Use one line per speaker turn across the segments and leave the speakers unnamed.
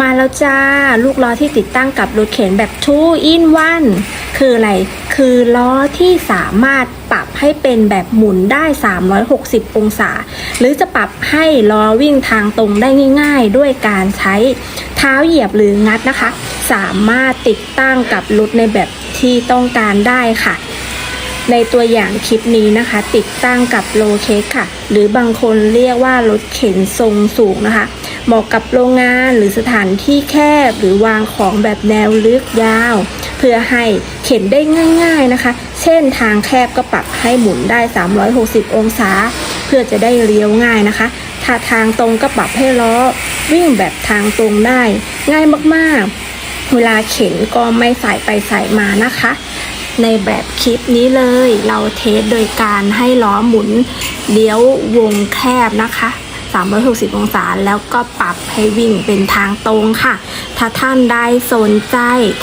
มาแล้วจ้า ลูกล้อที่ติดตั้งกับรถเข็นแบบ2 in 1คืออะไร คือล้อที่สามารถปรับให้เป็นแบบหมุนได้ 360 องศา หรือจะปรับให้ล้อวิ่งทางตรงได้ง่ายๆ ด้วยการใช้เท้าเหยียบหรืองัดนะคะ สามารถติดตั้งกับรถในแบบที่ต้องการได้ค่ะ ในตัวอย่างคลิปนี้นะคะ ติดตั้งกับโลเค้กค่ะ หรือบางคนเรียกว่ารถเข็นทรงสูงนะคะ เหมาะกับโรงงานหรือสถานที่แคบหรือวางของแบบแนวลึกยาว เพื่อให้เข็นได้ง่ายๆนะคะ เช่นทางแคบก็ปรับให้หมุนได้ 360 องศา เพื่อจะได้เลี้ยวง่ายนะคะถ้าทางตรงก็ปรับให้ล้อวิ่งแบบทางตรงได้ ง่ายมากๆ เวลาเข็นก็ไม่สายไปสายมานะคะ ในแบบคลิปนี้เลย เราเทสโดยการให้ล้อหมุนเลี้ยววงแคบนะคะ 360 องศาแล้วก็ปรับให้วิ่งเป็นทางตรงค่ะ ถ้าท่านได้สนใจ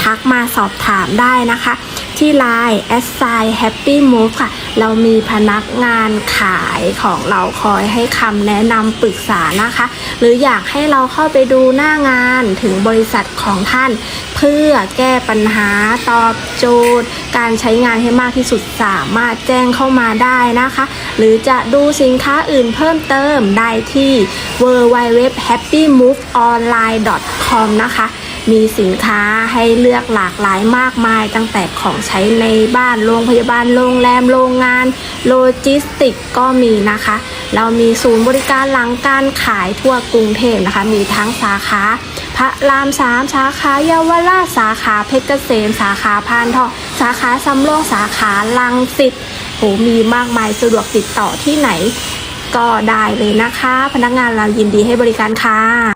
ทักมาสอบถามได้นะคะ ที่ Line a s s i g n Happy Move ค่ะ เรามีพนักงานขายของเราคอยให้คำแนะนำปรึกษานะคะ หรืออยากให้เราเข้าไปดูหน้างานถึงบริษัทของท่าน เพื่อแก้ปัญหาตอบโจทย์ การใช้งานให้มากที่สุดสามารถแจ้งเข้ามาได้นะคะ หรือจะดูสินค้าอื่นเพิ่มเติมได้ที่ www.happymoveonline.com นะคะ มีสินค้าให้เลือกหลากหลายมากมาย ตั้งแต่ของใช้ในบ้านโรงพยาบาลโรงแรมโรงงาน โลจิสติกก็มีนะคะ เรามีศูนย์บริการหลังการขายทั่วกรุงเทพนะคะ มีทั้งสาขาพระรามสามสาขาเยาวราชสาขาเพชรเกษมสาขาพานทองสาขาสำโรงสาขาลังสิตโหมีมากมายสะดวกติดต่อที่ไหน ก็ได้เลยนะคะ พนักงานเรายินดีให้บริการค่ะ